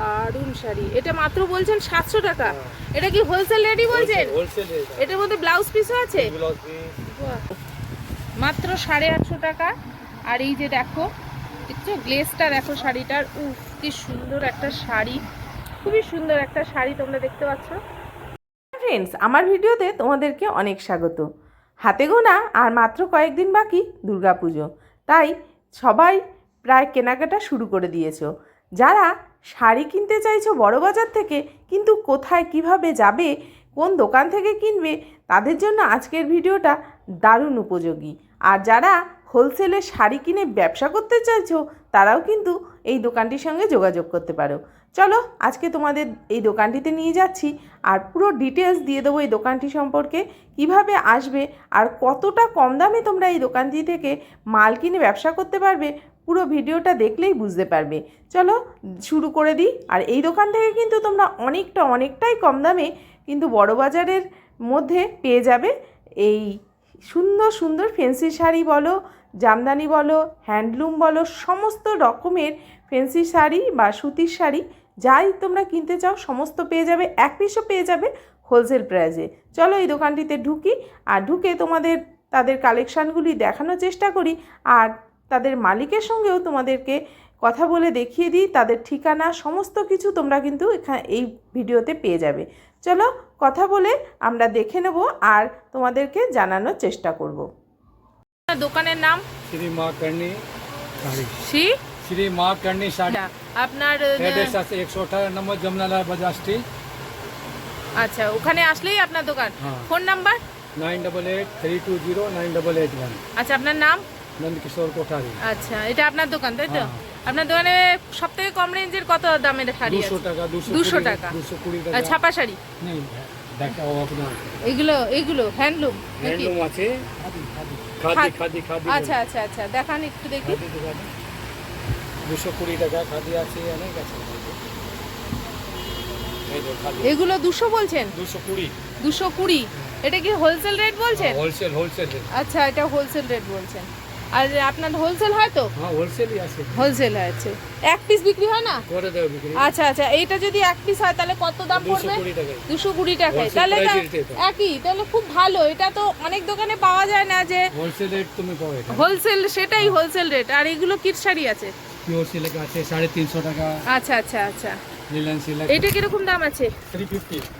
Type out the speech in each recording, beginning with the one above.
দারুণ শাড়ি। এটা মাত্র বলছেন সাতশো টাকা। এটা কি হোলসেল রেডি বলছেন? এটার মধ্যে ব্লাউজ পিসও আছে? মাত্র সাড়ে আটশো টাকা। আর এই যে দেখো দেখছ? গ্লেসটা দেখো শাড়িটার। উফ কি সুন্দর একটা শাড়ি। খুবই সুন্দর একটা শাড়ি তোমরা দেখতে পাচ্ছ। ফ্রেন্ডস আমার ভিডিওতে তোমাদেরকে অনেক স্বাগত। হাতে গোনা আর মাত্র কয়েকদিন বাকি দুর্গাপুজো। তাই সবাই প্রায় কেনাকাটা শুরু করে দিয়েছ। যারা শাড়ি কিনতে চাইছো বড় বাজার থেকে, কিন্তু কোথায় কীভাবে যাবে, কোন দোকান থেকে কিনবে, তাদের জন্য আজকের ভিডিওটা দারুণ উপযোগী। আর যারা হোলসেলে শাড়ি কিনে ব্যবসা করতে চাইছো, তারাও কিন্তু এই দোকানটির সঙ্গে যোগাযোগ করতে পারো। চলো, আজকে তোমাদের এই দোকানটিতে নিয়ে যাচ্ছি, আর পুরো ডিটেলস দিয়ে দেবো এই দোকানটি সম্পর্কে, কীভাবে আসবে, আর কতটা কম দামে তোমরা এই দোকানটি থেকে মাল কিনে ব্যবসা করতে পারবে পুরো ভিডিওটা দেখলেই বুঝতে পারবে। চলো শুরু করে দিই। আর এই দোকান থেকে কিন্তু তোমরা অনেকটা, অনেকটাই কম দামে কিন্তু বড় বাজারের মধ্যে পেয়ে যাবে এই সুন্দর সুন্দর ফেন্সি শাড়ি বলো, জামদানি বলো হ্যান্ডলুম বলো, সমস্ত রকমের ফেন্সি শাড়ি বা সুতির শাড়ি যাই তোমরা কিনতে চাও, সমস্ত পেয়ে যাবে, এক পিসও পেয়ে যাবে হোলসেল প্রাইসে চলো এই দোকানটিতে ঢুকি। আর ঢুকে তোমাদের, তাদের কালেকশানগুলি দেখানোর চেষ্টা করি। আর তাদের মালিকের সঙ্গেও তোমাদেরকে কথা বলে দেখিয়ে দিই তাদের ঠিকানা সমস্ত কিছু তোমরা কিন্তু এখানে এই ভিডিওতে পেয়ে যাবে। চলো কথা বলে আমরা দেখে নেব আর তোমাদেরকে জানানোর চেষ্টা করব। দোকানের নাম? শ্রী মা কর্ণী। শ্রী? শ্রী মা কর্ণি শাড়ি। আচ্ছা, আপনার একশো 118 নম্বর যমুনালাল বাজার স্ট্রিট আচ্ছা ওখানে আসলেই আপনার দোকান? হ্যাঁ। Phone number? Nine double eight three two zero nine double eight one. আচ্ছা আপনার নাম? নন্দ কিশোর কোঠারি। আচ্ছা এটা আপনার দোকান তাই তো? হ্যাঁ। আপনার দোকানে সব থেকে কম রেঞ্জের কত দামের শাড়ি দুশো আছে? টাকা 200 টাকা। দুশো কুড়ি আর টাকা। ছাপা শাড়ি? নেই দেখাও আপনার এগুলো এগুলো হ্যান্ডলুম হ্যান্ডলুম আছে। খাদি খাদি। খাদি খাদি। আচ্ছা আচ্ছা আচ্ছা দেখান একটু দেখি। খাদি দোকানে। দুশো কুড়ি টাকা খাদি আছে অনেক আছে। এগুলো দুশো বলছেন? দুশো কুড়ি। দুশো কুড়ি। এটা কি হোলসেল রেট বলছেন? হোলসেল হোলসেল আচ্ছা এটা হোলসেল রেট বলছেন। আর আপনার হোলসেল হয় তো? হ্যাঁ হোলসেলই আছে। হোলসেল আছে। এক পিস বিক্রি হয় না? করে দেবে বিক্রি। আচ্ছা আচ্ছা এইটা যদি এক পিস হয় তাহলে কত দাম পড়বে? দুশো কুড়ি টাকায়। তাহলে। একই তাহলে খুব ভালো। এটা তো অনেক দোকানে পাওয়া যায় না যে হোলসেল রেট তুমি পাও হোলসেল সেটাই হোলসেল রেট আর এগুলো কিট শাড়ি আছে? পিওর সিল্ক আছে সাড়ে তিনশো টাকা। আচ্ছা আচ্ছা আচ্ছা। এটা কীরকম দাম আছে?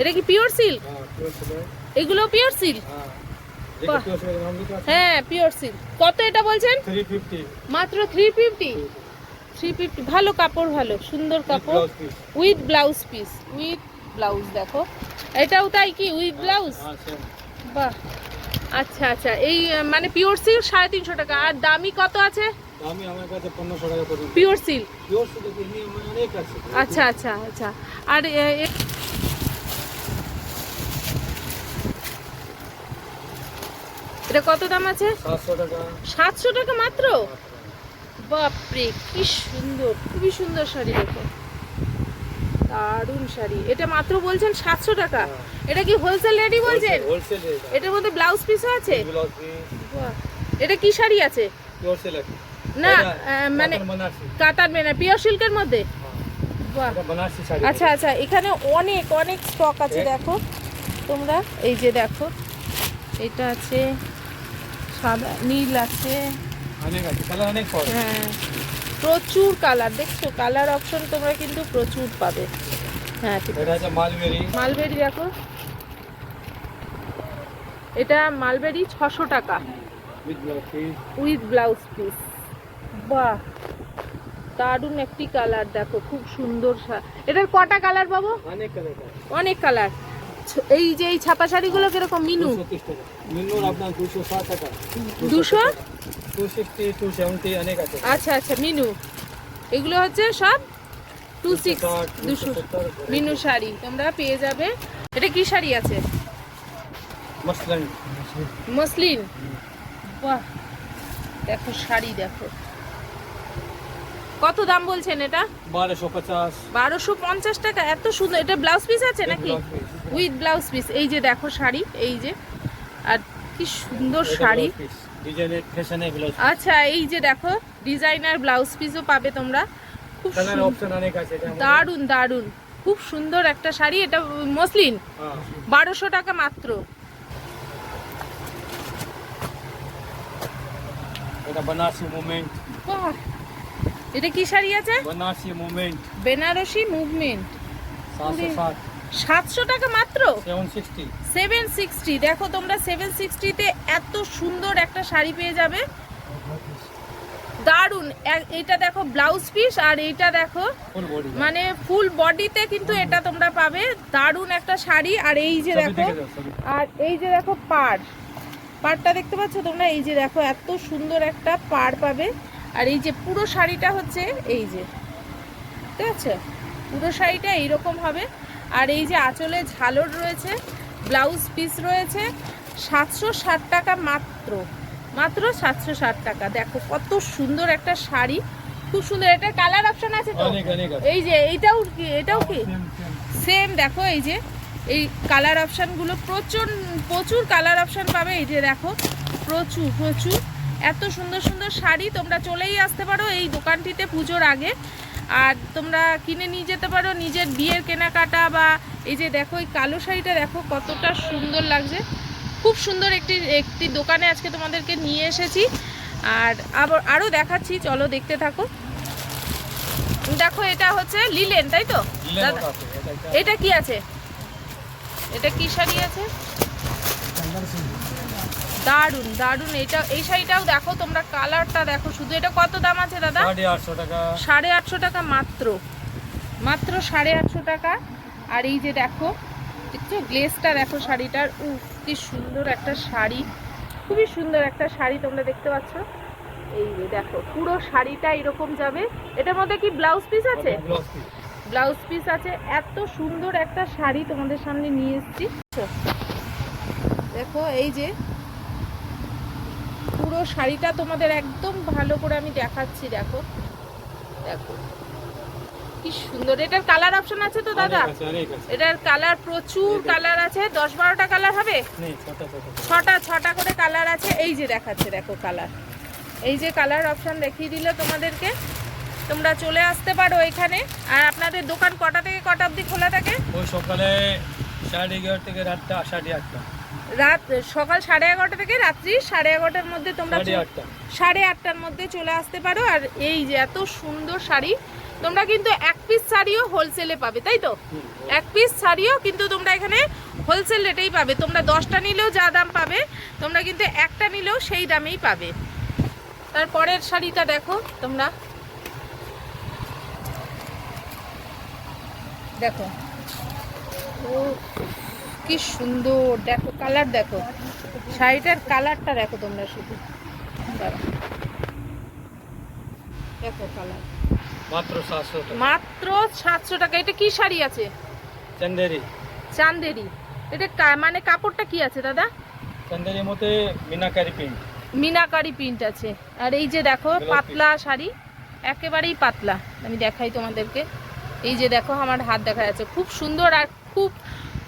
এটা কি পিওর সিল্ক হ্যাঁ পিওর সিল্ক এগুলো পিওর সিল্ক হ্যাঁ পিওর সিল্ক হ্যাঁ কত এটা বলছেন? মাত্র থ্রি ফিফটি থ্রি ফিফটি ভালো কাপড় ভালো সুন্দর কাপড়। With blouse piece with blouse দেখো। এটাও তাই কি? উইথ ব্লাউজ হ্যাঁ বাহ। আচ্ছা আচ্ছা। এই মানে পিওর সিল্ক সাড়ে তিনশো টাকা। আর দামি কত আছে? পিওর সিল্ক আচ্ছা আচ্ছা আচ্ছা। আর এটা কত দাম আছে? সাতশো টাকা। মাত্র? বাপরে কি সুন্দর খুবই সুন্দর শাড়ি দেখো। দারুণ শাড়ি। এটা মাত্র বলছেন সাতশো টাকা। এটা কি হোলসেল রেডি বলছেন? এটার মধ্যে ব্লাউজ পিসও আছে? এটা কি শাড়ি আছে? না মানে কাতার মেনা পিওর সিল্কের মধ্যে? আচ্ছা আচ্ছা এখানে অনেক অনেক স্টক আছে দেখো তোমরা। এই যে দেখো এটা আছে সাদা নীল আছে। হ্যাঁ। প্রচুর কালার দেখছ? কালার অপশন তোমরা কিন্তু প্রচুর পাবে। হ্যাঁ ঠিক আছে মালবেরি মালবেরি দেখো। এটা মালবেরি ছশো টাকা। উইথ ব্লাউজ পিস বাহ! দারুণ একটি কালার দেখো খুব সুন্দর এটার কটা কালার পাবো? অনেক কালার অনেক কালার এই যে এই ছাপা শাড়িগুলো কীরকম মিনু? মিনুর আপনার দুশো ষাট টাকা। দুশো টু সিক্সটি টু সেভেন্টি অনেক আছে। আচ্ছা আচ্ছা মিনু। এগুলো হচ্ছে সব টু সিক্স দুশো মিনু শাড়ি। তোমরা পেয়ে যাবে। এটা কি শাড়ি আছে? মসলান। মসলিন? বাহ দেখো শাড়ি দেখো। কত দাম বলছেন এটা? বারোশো পঞ্চাশ। বারোশো পঞ্চাশ টাকা এত সুন্দর। এটা ব্লাউজ পিস আছে নাকি? With blouse piece. এই যে দেখো শাড়ি এই যে। আর কি সুন্দর শাড়ি। আচ্ছা এই যে দেখো ডিজাইনার ব্লাউজ পিসও পাবে তোমরা। খুব দারুণ দারুণ খুব সুন্দর একটা শাড়ি এটা মসলিন। হ্যাঁ। বারোশো টাকা মাত্র। এটা বানারসি মুভমেন্ট এটা কি শাড়ি আছে? বানারসি মুভমেন্ট বেনারসি মুভমেন্ট সাতশো সাত। সাতশো টাকা মাত্র? সেভেন সিক্সটি দেখো তোমরা সেভেন সিক্সটিতে এত সুন্দর একটা শাড়ি পেয়ে যাবে। দারুণ এটা দেখো ব্লাউজ পিস আর এইটা দেখো মানে ফুল বডিতে কিন্তু এটা তোমরা পাবে। দারুণ একটা শাড়ি। আর এই যে দেখো আর এই যে দেখো পাড়। পাড়টা দেখতে পাচ্ছ তোমরা? এই যে দেখো এত সুন্দর একটা পাড় পাবে। আর এই যে পুরো শাড়িটা হচ্ছে এই যে। ঠিক আছে? পুরো শাড়িটা এইরকম হবে। আর এই যে আঁচলে ঝালর রয়েছে ব্লাউজ পিস রয়েছে সাতশো ষাট টাকা মাত্র মাত্র সাতশো ষাট টাকা। দেখো কত সুন্দর একটা শাড়ি খুব সুন্দর। এটা কালার অপশন আছে তো? এই যে এইটাও কি এটাও কি. সেম দেখো এই যে এই কালার অপশানগুলো প্রচুর প্রচুর কালার অপশান পাবে। এই যে দেখো প্রচুর প্রচুর। এত সুন্দর সুন্দর শাড়ি তোমরা চলেই আসতে পারো এই দোকানটিতে পুজোর আগে। আর তোমরা কিনে নিয়ে যেতে পারো নিজের বিয়ের কেনাকাটা বা এই যে দেখো এই কালো শাড়িটা দেখো কতটা সুন্দর লাগছে। খুব সুন্দর একটি একটি দোকানে আজকে তোমাদেরকে নিয়ে এসেছি। আর আবার আরও দেখাচ্ছি চলো দেখতে থাকো। দেখো এটা হচ্ছে লিলেন তাই তো? এটা কি আছে? এটা কি শাড়ি আছে? দারুণ দারুণ এটা এই শাড়িটাও দেখো তোমরা কালারটা দেখো। শুধু এটা কত দাম আছে দাদা? সাড়ে আটশো টাকা। মাত্র। মাত্র সাড়ে আটশো টাকা। আর এই যে দেখো দেখছ? গ্লেসটা দেখো শাড়িটার। উফ কি সুন্দর একটা শাড়ি। খুবই সুন্দর একটা শাড়ি তোমরা দেখতে পাচ্ছ। এই যে দেখো পুরো শাড়িটা এরকম যাবে। এটার মধ্যে কি ব্লাউজ পিস আছে? ব্লাউজ পিস আছে। এত সুন্দর একটা শাড়ি তোমাদের সামনে নিয়ে এসেছি। দেখো এই যে পুরো শাড়িটা তোমাদের একদম ভালো করে আমি দেখাচ্ছি দেখো। দেখো। কি সুন্দর। এটার কালার অপশন আছে তো দাদা? এটার কালার প্রচুর কালার আছে। দশ বারোটা কালার হবে? নেই ছোট ছোট। ছটা ছটা করে কালার আছে। এই যে দেখাচ্ছে দেখো কালার এই যে কালার অপশন দেখিয়ে দিল তোমাদেরকে। তোমরা চলে আসতে পারো এখানে। আর আপনাদের দোকান কটা থেকে কটা অবধি খোলা থাকে? ওই সকালে সাড়ে এগারো থেকে রাতটা সাড়ে আটটা। রাত সকাল সাড়ে এগারোটা থেকে রাত্রি সাড়ে এগারোটার মধ্যে তোমরা সাড়ে আটটার মধ্যে চলে আসতে পারো। আর এই যে এত সুন্দর শাড়ি তোমরা কিন্তু এক পিস শাড়িও হোলসেলে পাবে তাই তো? এক পিস শাড়িও কিন্তু তোমরা এখানে হোলসেল রেটেই পাবে। তোমরা দশটা নিলেও যা দাম পাবে তোমরা কিন্তু একটা নিলেও সেই দামেই পাবে। তারপরের শাড়িটা দেখো তোমরা। দেখো। ও কি সুন্দর। দেখো কালার দেখো। শাড়িটার কালারটা দেখো তোমরা শুধু। দেখো কালার মাত্র সাতশো টাকা। মাত্র সাতশো টাকা। এটা কি শাড়ি আছে? চন্দেরি। চান্দেরি। এটা মানে কাপড়টা কি আছে দাদা? চন্দেরির মধ্যে মিনাকারি প্রিন্ট মিনাকারি প্রিন্ট আছে। আর এই যে দেখো পাতলা শাড়ি। একেবারেই পাতলা। আমি দেখাই তোমাদেরকে। এই যে দেখো আমার হাত দেখা যাচ্ছে। খুব সুন্দর আর খুব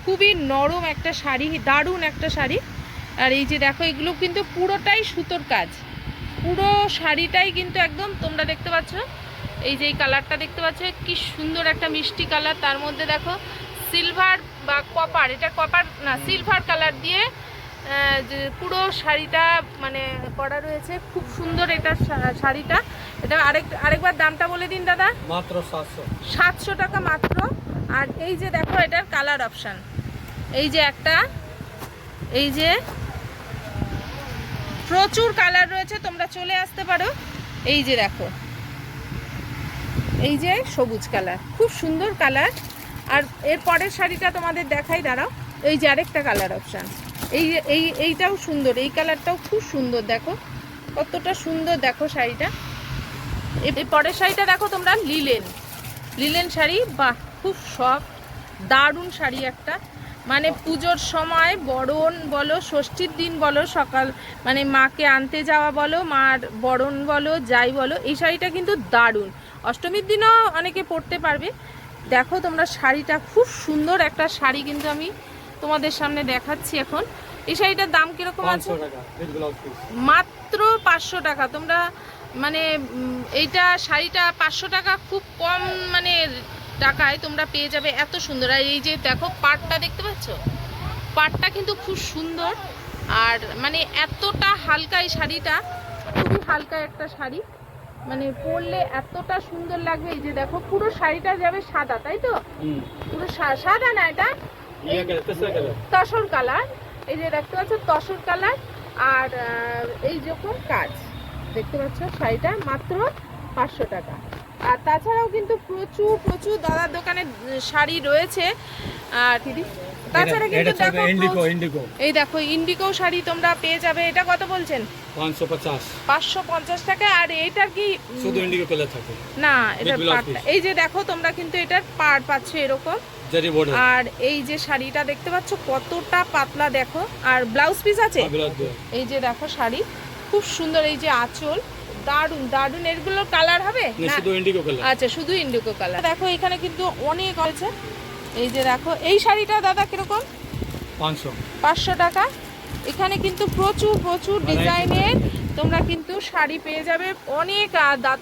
খুবই নরম একটা শাড়ি দারুণ একটা শাড়ি। আর এই যে দেখো এগুলো কিন্তু পুরোটাই সুতোর কাজ। পুরো শাড়িটাই কিন্তু একদম তোমরা দেখতে পাচ্ছ। এই যে এই কালারটা দেখতে পাচ্ছ কি সুন্দর একটা মিষ্টি কালার। তার মধ্যে দেখো সিলভার বা কপার এটা কপার না সিলভার কালার দিয়ে যে পুরো শাড়িটা মানে করা রয়েছে। খুব সুন্দর এটা শাড়িটা। এটা আরেক আরেকবার দামটা বলে দিন দাদা। মাত্র সাতশো। সাতশো টাকা মাত্র। আর এই যে দেখো এটার কালার অপশান। এই যে একটা, এই যে প্রচুর কালার রয়েছে, তোমরা চলে আসতে পারো। এই যে দেখো, এই যে সবুজ কালার, খুব সুন্দর কালার। আর এর পরের শাড়িটা তোমাদের দেখাই, দাঁড়াও। এই যে আরেকটা কালার অপশান এই এই, এইটাও সুন্দর, এই কালারটাও খুব সুন্দর, দেখো। কতটা সুন্দর দেখো শাড়িটা। এই পরের শাড়িটা দেখো তোমরা, লিলেন। লিলেন শাড়ি, বাহ, খুব সফট, দারুণ শাড়ি একটা। মানে পুজোর সময় বরণ বলো ষষ্ঠীর দিন বলো সকাল মানে মাকে আনতে যাওয়া বলো মার বরণ বলো যাই বলো এই শাড়িটা কিন্তু দারুণ। অষ্টমীর দিনও অনেকে পরতে পারবে। দেখো তোমরা শাড়িটা খুব সুন্দর একটা শাড়ি কিন্তু আমি তোমাদের সামনে দেখাচ্ছি এখন। এই শাড়িটার দাম কীরকম আছে? মাত্র পাঁচশো টাকা। তোমরা মানে এইটা শাড়িটা পাঁচশো টাকা খুব কম মানে টাকায় তোমরা পেয়ে যাবে এত সুন্দর। আর এই যে দেখো পাটটা দেখতে পাচ্ছ? পাটটা কিন্তু খুব সুন্দর। আর মানে এতটা হালকা এই শাড়িটা খুবই হালকা একটা শাড়ি। মানে পরলে এতটা সুন্দর লাগবে। এই যে দেখো পুরো শাড়িটা যাবে সাদা তাই তো? পুরো সাদা না এটা? ইয়ে তসর কালার। এই যে দেখতে পাচ্ছ তসর কালার। আর এই যখন কাজ। দেখতে পাচ্ছ শাড়িটা মাত্র পাঁচশো টাকা। আর তাছাড়াও কিন্তু প্রচুর প্রচুর দাদার দোকানে শাড়ি রয়েছে। আর দিদি? তাছাড়া কিন্তু দেখো ইন্ডিগো ইন্ডিগো এই দেখো ইন্ডিগো শাড়ি তোমরা পেয়ে যাবে। এটা কত বলছেন? পাঁচশো পঞ্চাশ। পাঁচশো পঞ্চাশ টাকা। আর এটার কি শুধু ইন্ডিগো কালার থাকে। না blouse এই যে দেখো তোমরা কিন্তু এটার পাড় পাচ্ছ এরকম। আর এই যে শাড়িটা দেখতে পাচ্ছ কতটা পাতলা দেখো। আর ব্লাউজ পিস আছে? এই যে দেখো শাড়ি। খুব সুন্দর এই যে আঁচল। দারুণ দারুণ এগুলোর কালার হবে? না শুধু ইন্ডিগো কালার আচ্ছা শুধু ইন্ডিগো কালার দেখো এখানে কিন্তু অনেক আছে এই যে দেখো এই শাড়িটা দাদা কীরকম? পাঁচশো। পাঁচশো টাকা। এখানে কিন্তু প্রচুর প্রচুর ডিজাইনের তোমরা কিন্তু শাড়ি পেয়ে যাবে। অনেক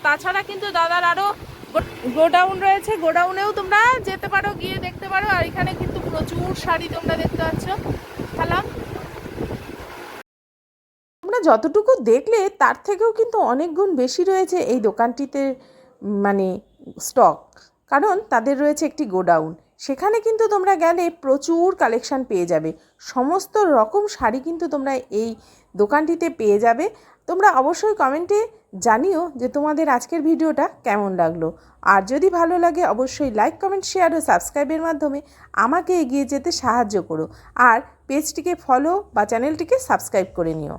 তাছাড়া কিন্তু দাদার আরও গোডাউন রয়েছে। গোডাউনেও তোমরা যেতে পারো গিয়ে দেখতে পারো। আর এখানে কিন্তু প্রচুর শাড়ি তোমরা দেখতে পাচ্ছ। খালাম যতটুকু দেখলে তার থেকেও কিন্তু অনেক গুণ বেশি রয়েছে এই দোকানটিতে মানে স্টক কারণ তাদের রয়েছে একটি গোডাউন। সেখানে কিন্তু তোমরা গেলে প্রচুর কালেকশান পেয়ে যাবে। সমস্ত রকম শাড়ি কিন্তু তোমরা এই দোকানটিতে পেয়ে যাবে। তোমরা অবশ্যই কমেন্টে জানিও যে তোমাদের আজকের ভিডিওটা কেমন লাগল। আর যদি ভালো লাগে, অবশ্যই লাইক কমেন্ট শেয়ার ও সাবস্ক্রাইবের মাধ্যমে আমাকে এগিয়ে যেতে সাহায্য করো। আর পেজটিকে ফলো বা চ্যানেলটিকে সাবস্ক্রাইব করে নিও।